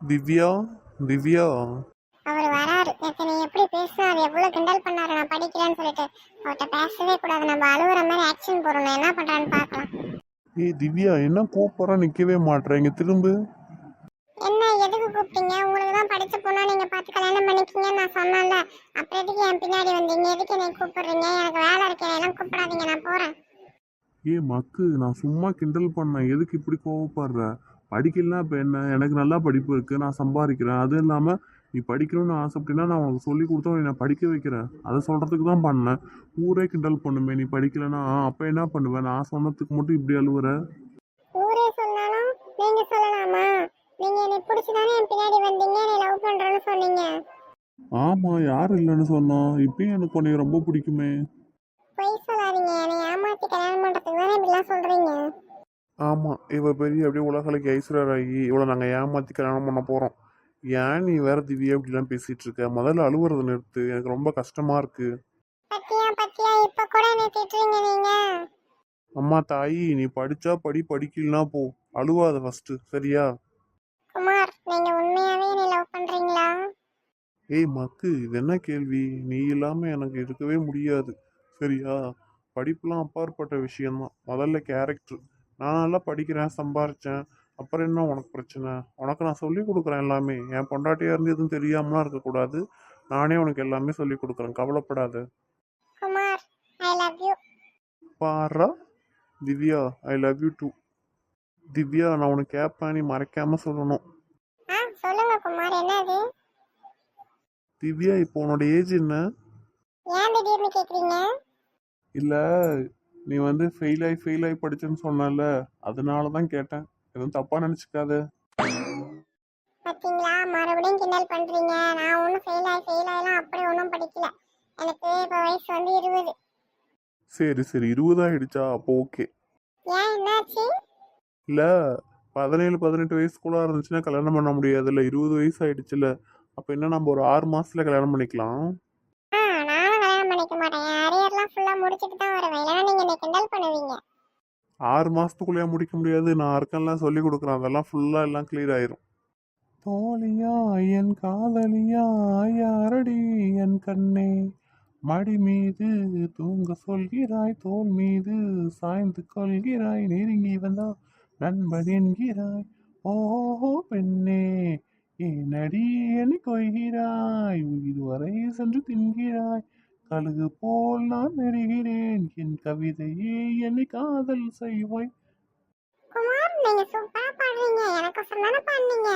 திவ்யா திவ்யா. அவர் வராரு. நீ எப்படி பேசினாரு எவ்வளோ கிண்டல் பண்ணாரு. நான் படிக்கிறேன்னு சொல்லிட்டு. அவர்கிட்ட பேசவே கூடாது. நம்ம அழுகுற மாதிரி ஆக்ஷன் போடணும். என்ன பண்ணுறான்னு பார்க்கலாம். ஏய் திவ்யா என்ன கூப்பிட்றா நிற்கவே மாட்றேங்க திரும்ப. என்ன எதுக்கு கூப்பிட்டீங்க? உங்களுக்கு தான் படிச்ச பொண்ணா நீங்கள் பார்த்து கல்யாணம் பண்ணிக்கிங்கன்னு நான் சொன்னேன்ல. அப்புறம் எதுக்கு என் பின்னாடி வந்தீங்க? எதுக்கு என்னை கூப்பிடுறீங்க? எனக்கு வேலை இருக்கு. எல்லாம் கூப்பிடாதீங்க. நான் போகிறேன் ஏ மக்கு நான் சும்மா கிண்டல் பண்ணேன். எதுக்கு இப்படி கோவப்படுற? படிக்கலாம் இப்போ என்ன? எனக்கு நல்லா படிப்பு இருக்குது நான் சம்பாதிக்கிறேன். அதுவும் இல்லாமல் நீ படிக்கணும்னு ஆசைப்பட்டீங்கன்னா நான் உனக்கு சொல்லி கொடுத்தா உன்னை நான் படிக்க வைக்கிறேன். அதை சொல்கிறதுக்கு தான் பண்ணேன். ஊரே கிண்டல் பண்ணுமே நீ படிக்கலைன்னா அப்போ என்ன பண்ணுவேன் நான் சொன்னதுக்கு மட்டும் இப்படி அழுவுற? ஊரே சொன்னாலும் நீங்கள் சொல்லலாமா? நீங்கள் என்னை பிடிச்சி தானே என் பின்னாடி வந்தீங்க? என்னை லவ் பண்ணுறேன்னு சொன்னீங்க. ஆமாம் யார் இல்லைன்னு சொன்னா? இப்பயும் எனக்கு உன்னை ரொம்ப பிடிக்குமே பொய் சொல்லாதீங்க என்னை ஏமாற்றி கல்யாணம் பண்ணுறதுக்கு தானே இப்படிலாம் சொல்கிறீங்க ஆமாம் இவ பெரிய அப்படியே உலகளுக்கு ஐஸ்வர்யாகி இவளை நாங்கள் ஏமாற்றி கல்யாணம் பண்ண போகிறோம் ஏன் நீ வேற திவ்யா இப்படிலாம் பேசிகிட்டு இருக்க? முதல்ல அழுவுறத நிறுத்து. எனக்கு ரொம்ப கஷ்டமாக இருக்குது அம்மா தாயி நீ படிச்சா படி படிக்கலனா போ. அழுவாத ஃபஸ்ட்டு சரியா? குமார் நீங்கள் உண்மையாகவே என்னை லவ் பண்ணுறீங்களா ஏய் மக்கு இது என்ன கேள்வி? நீ இல்லாமல் எனக்கு இருக்கவே முடியாது. சரியா? படிப்புலாம் அப்பாற்பட்ட விஷயம்தான். முதல்ல கேரக்டர் நான் நல்லா படிக்கிறேன் சம்பாரிச்சேன். அப்புறம் என்ன உனக்கு பிரச்சனை? உனக்கு நான் சொல்லி கொடுக்குறேன் எல்லாமே. என் பொண்டாட்டியாக இருந்து எதுவும் தெரியாமலாம் இருக்கக்கூடாது. நானே உனக்கு எல்லாமே சொல்லி கொடுக்குறேன். கவலைப்படாத. Kumar I love you para Divya I love you too Divya நான் உனக்கு கேட்பேன். நீ மறைக்காம சொல்லணும். ஆ சொல்லுங்க குமார். என்னது? திவ்யா இப்போ உன்னோட ஏஜ் என்ன? ஏன் திடீர்னு கேட்குறீங்க இல்லை நீ வந்து ஃபெயில் ஆகி ஃபெயில் ஆகி படிச்சேன்னு சொன்னல அதனால தான் கேட்டேன். எதுவும் தப்பாக நினச்சிக்காத. பார்த்தீங்களா மறுபடியும் கிண்டல் பண்ணுறீங்க நான் ஒன்றும் ஃபெயில் ஆகி ஃபெயில் ஆகலாம் அப்படி ஒன்றும் படிக்கல. எனக்கு இப்போ வயசு வந்து இருபது. சரி சரி. இருபது ஆயிடுச்சா? அப்போ ஓகே ஏன் என்னாச்சு? இல்லை பதினேழு பதினெட்டு வயசுக்குள்ளே இருந்துச்சுன்னா கல்யாணம் பண்ண முடியாதுல்ல. இருபது வயசு ஆயிடுச்சுல அப்போ என்ன நம்ம ஒரு ஆறு மாசத்துல கல்யாணம் பண்ணிக்கலாம் ஆ நானும் கல்யாணம் பண்ணிக்க மாட்டேன் என் அரியர்லாம் ஃபுல்லாக முடிச்சிட்டு தான் வருவேன். இல்லைன்னா நீங்க என்னை கிண்டல் பண்ணுவீங்க. ஆறு மாசத்துக்குள்ளேயே முடிக்க முடியாது. நான் அர்க்கன்லாம் சொல்லி கொடுக்குறேன். அதெல்லாம் ஃபுல்லாக எல்லாம் கிளியர் ஆயிரும். தோழியா என் காதலியா யாரடி என் கண்ணே? மடி மீது தூங்க சொல்கிறாய் தோல் மீது சாய்ந்து கொள்கிறாய் நெருங்கி வந்தா நண்பன் என்கிறாய். ஓஹோ பெண்ணே ஏனடி என்னை கொய்கிறாய் இதுவரை சென்று தின்கிறாய். கழுகு போல் நான் நெருகிறேன். என் கவிதையே என்னை காதல் செய்வாய். குமார் பாடுறீங்க. எனக்கு தானே பாடுனீங்க?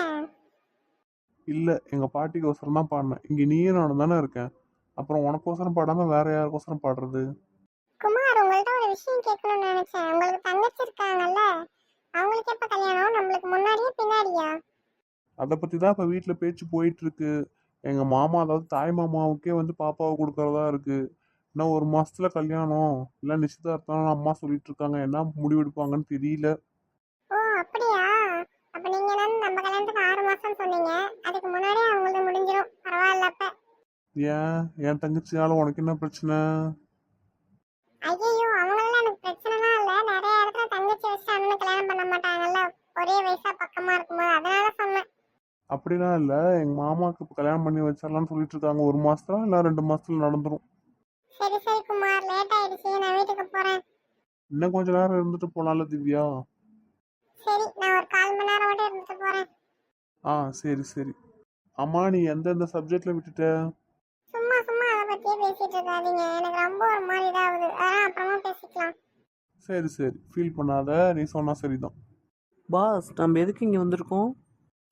இல்லை எங்கள் பாட்டிக்கோசரம் தான் பாடினேன். இங்கே நீயும் நானும் தானே இருக்கேன். அப்புறம் உனக்கோசரம் பாடாமல் வேற யாருக்கோசரம் பாடுறது? குமார் உங்கள்ட்ட ஒரு விஷயம் கேட்கணும்னு நினைச்சேன். உங்களுக்கு தங்கச்சி இருக்காங்கல்ல அவங்களுக்கு எப்ப கல்யாணம்? நம்மளுக்கு முன்னாடியே பின்னாடியா? அதை பற்றி தான் இப்போ வீட்டில் பேச்சு போயிட்டு இருக்கு. எங்கள் மாமா அதாவது தாய் மாமாவுக்கே வந்து பாப்பாவை கொடுக்கறதா இருக்கு. இன்னும் ஒரு மாசத்துல கல்யாணம்? இல்லை நிச்சயதார்த்தம் அம்மா சொல்லிட்டு இருக்காங்க என்ன முடிவெடுப்பாங்கன்னு தெரியல. ஓ அப்படியா? அப்ப நீங்க நம்ம கல்யாணத்துக்கு ஆறு மாசம் சொன்னீங்க. அதுக்கு முன்னாடியே அவங்களுக்கு முடிஞ்சிடும் பரவாயில்ல அப்ப. ஏன்? என் தங்கச்சியால உனக்கு என்ன பிரச்சனை ஐயோ அவங்களால எனக்கு பிரச்சனைலாம் இல்ல நிறைய இடத்துல தங்கச்சி வச்சு அண்ணன் கல்யாணம் பண்ண மாட்டாங்கல்ல ஒரே வயசா பக்கமா இருக்கும்போது அதனால சொன்னேன் அப்படிலாம் இல்லை. எங்கள் மாமாவுக்கு இப்போ கல்யாணம் பண்ணி வச்சிடலாம்னு சொல்லிட்டு இருக்காங்க. ஒரு மாசத்துல இல்லை ரெண்டு மாசத்துல நடந்துடும் சரி சரி குமார். லேட் ஆயிடுச்சு. நான் வீட்டுக்கு போறேன். இன்னும் கொஞ்ச நேரம் இருந்துட்டு போலாம்ல திவ்யா? சரி நான் ஒரு கால் மணி நேரம் மட்டும் இருந்துட்டு போறேன். ஆ சரி சரி. அம்மா நீ எந்தெந்த சப்ஜெக்ட்ல விட்டுட்ட? சும்மா சும்மா அதை பத்தியே பேசிட்டு இருக்காதீங்க. எனக்கு ரொம்ப ஒரு மாதிரி இதாகுது. அதான் அப்புறமா பேசிக்கலாம். சரி சரி. ஃபீல் பண்ணாத. நீ சொன்னா சரிதான். பாஸ் நம்ம எதுக்கு இங்கே வந்திருக்கோம்?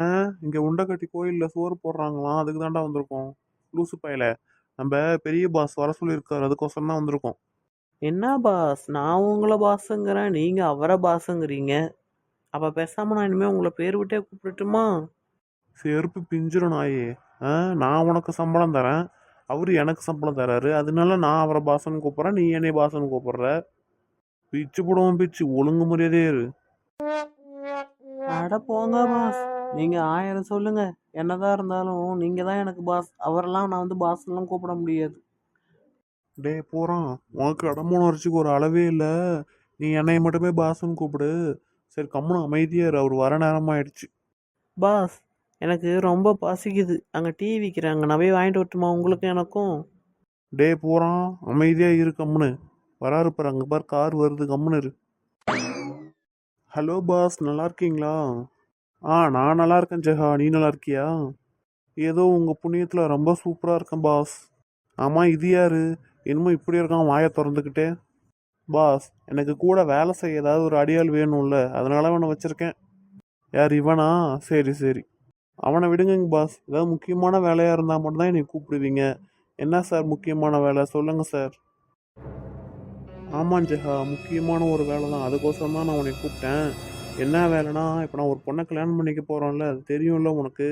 ஆ இங்க உண்டக்கட்டி கோயில்ல சோறு போடுறாங்களாம். அதுக்கு தாண்டா வந்திருக்கோம். லூசு பயல. நம்ம பெரிய பாஸ் வர சொல்லியிருக்காரு. அதுக்கோசரம் தான் வந்திருக்கோம். என்ன பாஸ் நான் உங்களை பாஸுங்கிறேன் நீங்கள் அவரை பாஸுங்கிறீங்க அப்போ பேசாமல் நான் இனிமேல் உங்களை பேர் விட்டே கூப்பிடட்டுமா? செருப்பு பிஞ்சிரும் நாயே. ஆ நான் உனக்கு சம்பளம் தரேன். அவரு எனக்கு சம்பளம் தராரு. அதனால நான் அவரை பாசன்னு கூப்பிட்றேன். நீ என்னை பாசன்னு கூப்பிடுற? பிச்சு போடுவோம் பிச்சு. ஒழுங்கு மரியாதையே இரு. அட போங்க பாஸ் நீங்கள் ஆயிரம் சொல்லுங்க. என்னதான் இருந்தாலும் நீங்கள் தான் எனக்கு பாஸ் அவரெல்லாம் நான் வந்து பாஸ்லாம் கூப்பிட முடியாது. டேய் போகிறான் உனக்கு அடமான வரைச்சிக்கு ஒரு அளவே இல்லை. நீ என்னை மட்டுமே பாசன்னு கூப்பிடு. சரி கம்முனு அமைதியா இரு. அவர் வர நேரமாயிடுச்சு பாஸ் எனக்கு ரொம்ப பசிக்குது. அங்கே டீ விற்கிறாங்க நான் போய் வாங்கிட்டு வரட்டுமா? உங்களுக்கும் எனக்கும். டே போகிறான் அமைதியாக இரு கம்முனு. வராரு பாரு. அங்கே பார் கார் வருது. கம்முனு இரு. ஹலோ பாஸ் நல்லா இருக்கீங்களா? ஆ நான் நல்லா இருக்கேன் ஜெகா. நீ நல்லா இருக்கியா ஏதோ உங்கள் புண்ணியத்தில் ரொம்ப சூப்பராக இருக்கேன் பாஸ். ஆமாம் இது யாரு? என்னமோ இப்படி இருக்கான் வாயை திறந்துக்கிட்டே பாஸ் எனக்கு கூட வேலை செய்ய ஏதாவது ஒரு அடியாள் வேணும்ல அதனால அவனை வச்சுருக்கேன். யார் இவனா? சரி சரி. அவனை விடுங்கங்க பாஸ். ஏதாவது முக்கியமான வேலையாக இருந்தால் மட்டும்தான் என்னை கூப்பிடுவீங்க. என்ன சார் முக்கியமான வேலை? சொல்லுங்கள் சார். ஆமாம் ஜெகா. முக்கியமான ஒரு வேலை தான் அதுக்கோசரம் தான் நான் உன்னை கூப்பிட்டேன். என்ன வேலைனா இப்போ நான் ஒரு பொண்ணை கல்யாணம் பண்ணிக்க போகிறோம்ல அது தெரியும்ல உனக்கு.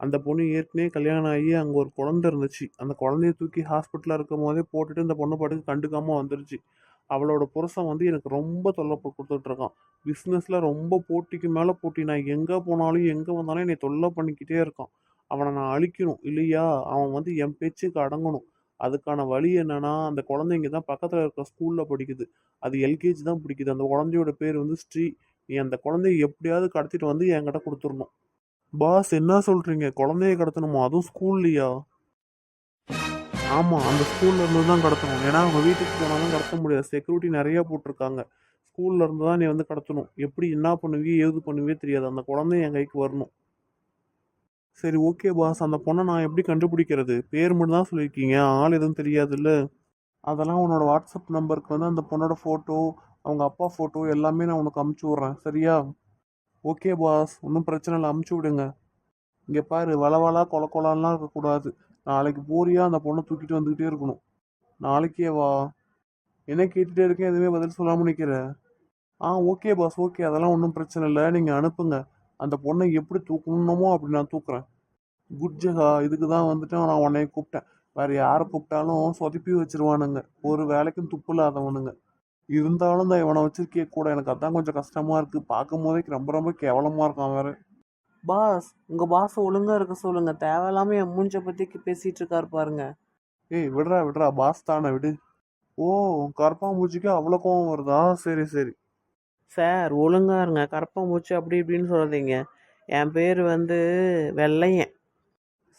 அந்த பொண்ணு ஏற்கனவே கல்யாணம் ஆகி அங்கே ஒரு குழந்தை இருந்துச்சு. அந்த குழந்தைய தூக்கி ஹாஸ்பிட்டலில் இருக்கும் போதே போட்டுட்டு இந்த பொண்ணு பாட்டுக்கு கண்டுக்காமல் வந்துருச்சு. அவளோட புருஷன் வந்து எனக்கு ரொம்ப தொல்லை கொடுத்துட்ருக்கான் பிஸ்னஸில் ரொம்ப போட்டிக்கு மேலே போட்டி. நான் எங்கே போனாலும் எங்கே வந்தாலும் என்னை தொல்லை பண்ணிக்கிட்டே இருக்கான். அவனை நான் அழிக்கணும் இல்லையா? அவன் வந்து என் பேச்சுக்கு அடங்கணும். அதுக்கான வழி என்னன்னா அந்த குழந்தைங்க தான் பக்கத்தில் இருக்கிற ஸ்கூலில் படிக்குது. அது எல்கேஜி தான் பிடிக்குது. அந்த குழந்தையோட பேர் வந்து ஸ்ரீ நீ அந்த குழந்தைய எப்படியாவது கடத்திட்டு வந்து என்கிட்ட கொடுத்துடணும். பாஸ் என்ன சொல்கிறீங்க குழந்தைய கடத்தணுமா? அதுவும் ஸ்கூல்லையா? ஆமாம் அந்த ஸ்கூல்ல இருந்து தான் கடத்தணும். ஏன்னா அவங்க வீட்டுக்கு போனாலும் கடத்த முடியாது. செக்யூரிட்டி நிறையா போட்டிருக்காங்க. ஸ்கூல்ல இருந்து தான் நீ வந்து கடத்தணும். எப்படி என்ன பண்ணுவியே ஏது பண்ணுவியே தெரியாது. அந்த குழந்தை என் கைக்கு வரணும். சரி ஓகே பாஸ். அந்த பொண்ணை நான் எப்படி கண்டுபிடிக்கிறது? பேர் மட்டும் தான் சொல்லியிருக்கீங்க. ஆள் எதுவும் தெரியாதுல்ல. அதெல்லாம் உன்னோட வாட்ஸ்அப் நம்பருக்கு வந்து அந்த பொண்ணோட ஃபோட்டோ அவங்க அப்பா ஃபோட்டோ எல்லாமே நான் உனக்கு அமுச்சு விட்றேன். சரியா? ஓகே பாஸ் ஒன்றும் பிரச்சனை இல்லை. அமுச்சு விடுங்க. இங்கே பாரு வளவலா கொல கொலான்லாம் இருக்கக்கூடாது. நாளைக்கு போறியா? அந்த பொண்ணை தூக்கிட்டு வந்துக்கிட்டே இருக்கணும். நாளைக்கே வா. என்ன கேட்டுகிட்டே இருக்கேன் எதுவுமே பதில் சொல்லாமல் நிற்கிற ஆ ஓகே பாஸ் ஓகே அதெல்லாம் ஒன்றும் பிரச்சனை இல்லை. நீங்கள் அனுப்புங்க. அந்த பொண்ணை எப்படி தூக்கணுமோ அப்படி நான் தூக்குறேன். குட் ஜெகா. இதுக்கு தான் வந்துட்டு நான் உன்னைய கூப்பிட்டேன். வேறு யாரை கூப்பிட்டாலும் சொதப்பி வச்சிருவானுங்க. ஒரு வேலைக்கும் துப்பு இல்லாதவனுங்க. இருந்தாலும் தான் இவனை வச்சிருக்கே கூட எனக்கு அதான் கொஞ்சம் கஷ்டமாக இருக்குது பார்க்கும் போதே ரொம்ப ரொம்ப கேவலமாக இருக்கான் வேற. பாஸ் உங்கள் பாஸ் ஒழுங்காக இருக்க சொல்லுங்கள் தேவையில்லாமல் என் மூஞ்ச பற்றி பேசிகிட்டு இருக்காரு பாருங்க. ஏய் விடுறா விடுறா. பாஸ் தானே விடு. ஓ கரப்பாம்பூச்சிக்கு அவ்வளோ கோவம் வருதா? சரி சரி. சார் ஒழுங்கா இருங்க. கரப்பாம்பூச்சி அப்படி இப்படின்னு சொல்லாதீங்க. என் பேர் வந்து வெள்ளையன்.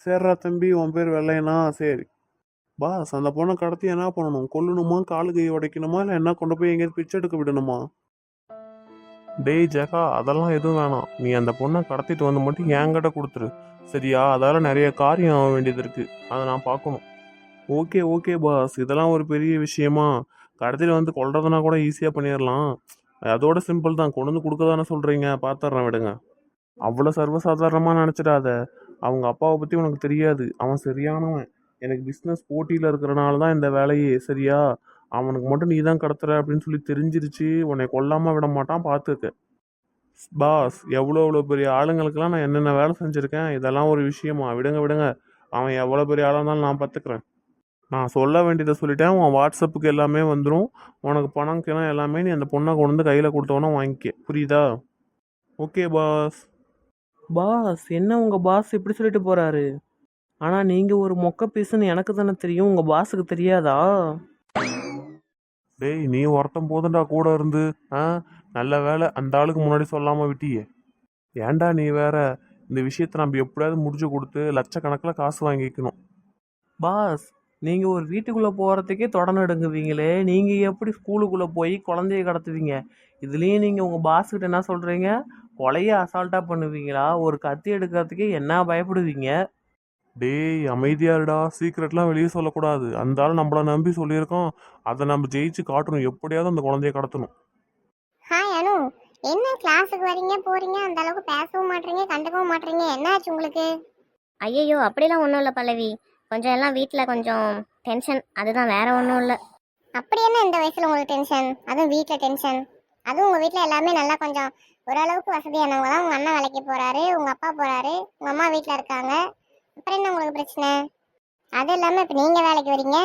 சரிடா தம்பி உன் பேர் வெள்ளையனா? சரி. பாஸ் அந்த பொண்ணை கடத்தி என்ன பண்ணணும்? கொல்லணுமா? காலு கை உடைக்கணுமா? இல்லை என்ன கொண்டு போய் எங்கேயாவது பிச்சை எடுக்க விடணுமா? டேய் ஜெகா அதெல்லாம் எதுவும் வேணாம். நீ அந்த பொண்ணை கடத்திட்டு வந்து மட்டும் என்கிட்ட கொடுத்துரு. சரியா? அதால நிறைய காரியம் ஆக வேண்டியது இருக்குது அதை நான் பார்க்கணும். Okay okay boss. இதெல்லாம் ஒரு பெரிய விஷயமா? கடத்திட்டு வந்து கொல்றதுனா கூட ஈஸியாக பண்ணிடலாம். அதோட சிம்பிள் தான். கொண்டு வந்து கொடுக்க தானே சொல்கிறீங்க பார்த்துட்றேன் விடுங்க. அவ்வளோ சர்வசாதாரணமாக நினச்சிடாத. அவங்க அப்பாவை பற்றி உனக்கு தெரியாது. அவன் சரியானவன். எனக்கு பிஸ்னஸ் போட்டியில் இருக்கிறனால தான் இந்த வேலையே சரியா? அவனுக்கு மட்டும் நீ தான் கடத்துற அப்படின்னு சொல்லி தெரிஞ்சிருச்சு. உன்னை கொல்லாமல் விட மாட்டான் பார்த்துக்க பாஸ் எவ்வளோ எவ்வளோ பெரிய ஆளுங்களுக்கெல்லாம் நான் என்னென்ன வேலை செஞ்சுருக்கேன்? இதெல்லாம் ஒரு விஷயமா? விடுங்க விடுங்க. அவன் எவ்வளோ பெரிய ஆளாக இருந்தாலும் நான் பார்த்துக்கிறேன் நான் சொல்ல வேண்டியதை சொல்லிட்டேன். உன் வாட்ஸ்அப்புக்கு எல்லாமே வந்துடும் உனக்கு பணம் கிணம் எல்லாமே நீ அந்த பொண்ணை கொண்டு வந்து கையில் கொடுத்தவொன்னே வாங்கிக்க. புரியுதா? ஓகே பாஸ் பாஸ் என்ன உங்கள் பாஸ் இப்படி சொல்லிட்டு போகிறாரு ஆனால் நீங்கள் ஒரு மொக்க பீஸுன்னு எனக்கு தானே தெரியும். உங்கள் பாஸுக்கு தெரியாதா? டேய் நீ ஒருத்தன் போதும்டா கூட இருந்து ஆ? நல்ல வேலை அந்த ஆளுக்கு முன்னாடி சொல்லாமல் விட்டியே. ஏன்டா நீ வேற இந்த விஷயத்தை நம்ம எப்படியாவது முடிச்சு கொடுத்து லட்சக்கணக்கில் காசு வாங்கிக்கணும். பாஸ் நீங்கள் ஒரு வீட்டுக்குள்ளே போகிறதுக்கே தொடநடுங்குவீங்களே நீங்கள் எப்படி ஸ்கூலுக்குள்ளே போய் குழந்தைய கடத்துவீங்க? இதுலேயும் நீங்கள் உங்கள் பாஸ்கிட்ட என்ன சொல்கிறீங்க கொலைய அசால்ட்டாக பண்ணுவீங்களா? ஒரு கத்தி எடுக்கிறதுக்கே என்ன பயப்படுவீங்க? டேய் அமைதியா இருடா சீக்ரெட்லாம் வெளியே சொல்லக்கூடாது. அந்த ஆள் நம்மளை நம்பி சொல்லியிருக்கோம். அதை நம்ம ஜெயிச்சு காட்டணும். எப்படியாவது அந்த குழந்தைய கடத்தணும். ஹாய் அனு. என்ன கிளாஸுக்கு வரீங்க போறீங்க? அந்த அளவுக்கு பேசவும் மாட்டீங்க கண்டுக்கவும் மாட்டீங்க என்னாச்சு உங்களுக்கு? ஐயையோ அப்படிலாம் ஒன்றும் இல்லை பல்லவி. கொஞ்சம் எல்லாம் வீட்டில் கொஞ்சம் டென்ஷன் அதுதான் வேற ஒன்றும் இல்லை. அப்படி என்ன இந்த வயசுல உங்களுக்கு டென்ஷன் அதுவும் வீட்டில் டென்ஷன் அதுவும் உங்க வீட்டில் எல்லாமே நல்லா கொஞ்சம் ஓரளவுக்கு வசதியானவங்க தான். உங்க அண்ணன் வேலைக்கு போறாரு உங்க அப்பா போறாரு உங்க அம்மா வீட்டில் இருக்காங்க. அப்புறம் என்ன உங்களுக்கு பிரச்சனை? அது இல்லாம இப்போ நீங்க வேலைக்கு வரீங்க?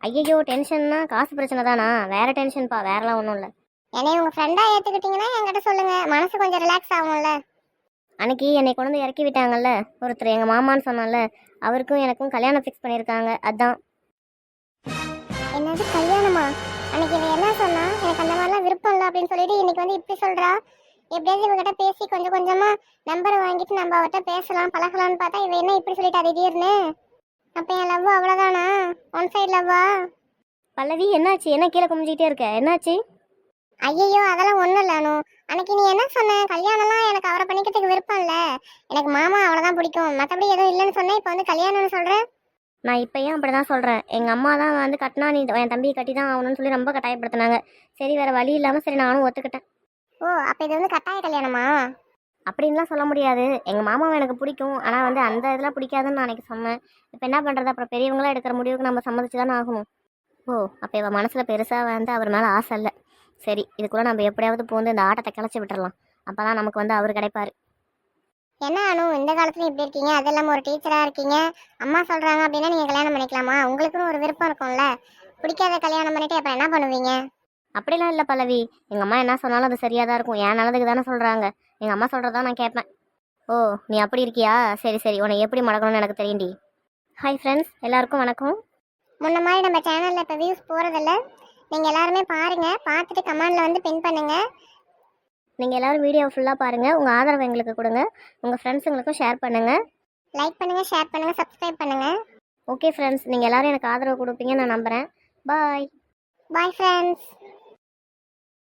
ஐயையோ டென்ஷன்னா காசு பிரச்சனை தானா? வேற டென்ஷன்ப்பா வேறலாம் ஒன்றும் இல்லை. என்னைய உங்க ஃப்ரெண்டா ஏத்துக்கிட்டீங்கன்னா என்கிட்ட சொல்லுங்க. மனசு கொஞ்சம் ரிலாக்ஸ் ஆகும்ல. அன்னைக்கு என்னை கொண்டு வந்து இறக்கி விட்டாங்கல்ல? ஒருத்தர் எங்கள் மாமான்னு சொன்னால அவருக்கும் எனக்கும் கல்யாணம் ஃபிக்ஸ் பண்ணியிருக்காங்க. அதான். என்னது கல்யாணமா? அன்னைக்கு இவ என்ன சொன்னா? எனக்கு அந்த மாதிரிலாம் விருப்பம் இல்லை அப்படின்னு சொல்லிட்டு இன்னைக்கு வந்து இப்படி சொல்றா? எப்படியாவது இவகிட்ட பேசி கொஞ்சம் கொஞ்சமா நம்பர் வாங்கிட்டு நம்ம அவர்கிட்ட பேசலாம் பழகலாம்னு பார்த்தா இவ என்ன இப்படி சொல்லிட்டா திடீர்னு? அப்ப என் லவ் அவ்வளவுதானா? ஒன் சைடு லவ்வா பல்லவி என்னாச்சு? என்ன கீழே குமிஞ்சிக்கிட்டே இருக்க? என்னாச்சு? ஐயோ அதெல்லாம் ஒண்ணும் இல்ல அனு. அன்னைக்கு நீ என்ன சொன்ன? கல்யாணம்லாம் எனக்கு அவரை பண்ணிக்கிறதுக்கு விருப்பம் இல்ல. எனக்கு மாமா அவ்வளவுதான் பிடிக்கும். மத்தபடி எதுவும் இல்லைன்னு சொன்னேன் இப்போ வந்து கல்யாணம்னு சொல்ற? நான் இப்பயும் அப்படி தான் சொல்கிறேன் எங்கள் அம்மா தான் வந்து கட்டினா நீ என் தம்பியை கட்டி தான் ஆகணும்னு சொல்லி ரொம்ப கட்டாயப்படுத்தினாங்க. சரி வேறு வழி இல்லாமல் சரி நானும் ஒத்துக்கிட்டேன். ஓ அப்ப இது வந்து கட்டாய கல்யாணமா? அப்படின்லாம் சொல்ல முடியாது. எங்கள் மாமாவை எனக்கு பிடிக்கும். ஆனால் வந்து அந்த இதெல்லாம் பிடிக்காதுன்னு நான் அன்னைக்கு சொன்னேன். இப்போ என்ன பண்ணுறது அப்புறம் பெரியவங்களாம் எடுக்கிற முடிவுக்கு நம்ம சம்மதிச்சு தானே ஆகணும். ஓ அப்போ இவன் மனசில் பெருசாக வந்து அவர் மேலே ஆசை இல்லை. சரி இதுக்குள்ளே நம்ம எப்படியாவது போந்து இந்த ஆட்டத்தை கிளச்சி விட்டுறலாம். அப்போ தான் நமக்கு வந்து அவர் கிடைப்பார். என்ன அனு இந்த காலத்துல இப்படி இருக்கீங்க? அது இல்லாம ஒரு டீச்சரா இருக்கீங்க. அம்மா சொல்றாங்க அப்படின்னா நீங்க கல்யாணம் பண்ணிக்கலாமா? உங்களுக்குன்னு ஒரு விருப்பம் இருக்கும்ல. பிடிக்காத கல்யாணம் பண்ணிட்டு அப்புறம் என்ன பண்ணுவீங்க? அப்படிலாம் இல்லை பல்லவி. எங்கள் அம்மா என்ன சொன்னாலும் அது சரியாக தான் இருக்கும். என் நல்லதுக்கு தானே சொல்கிறாங்க எங்கள் அம்மா சொல்கிறதா நான் கேட்பேன். ஓ நீ அப்படி இருக்கியா? சரி சரி. உன்னை எப்படி மடக்கணும்னு எனக்கு தெரியும்டி. ஹாய் ஃப்ரெண்ட்ஸ் எல்லாருக்கும் வணக்கம். முன்ன மாதிரி நம்ம சேனல்ல இப்ப வியூஸ் போறதில்ல. நீங்க எல்லாருமே பாருங்க. பார்த்துட்டு கமெண்ட்ல வந்து பின் பண்ணுங்க. நீங்கள் எல்லோரும் வீடியோ ஃபுல்லாக பாருங்கள் உங்கள் ஆதரவை எங்களுக்கு கொடுங்க. உங்கள் ஃப்ரெண்ட்ஸுங்களுக்கும் ஷேர் பண்ணுங்கள் லைக் பண்ணுங்க ஷேர் பண்ணுங்க சப்ஸ்கிரைப் பண்ணுங்க. ஓகே ஃப்ரெண்ட்ஸ் நீங்கள் எல்லோரும் எனக்கு ஆதரவு கொடுப்பீங்கன்னு நான் நம்புகிறேன் பாய் பாய் ஃப்ரெண்ட்ஸ்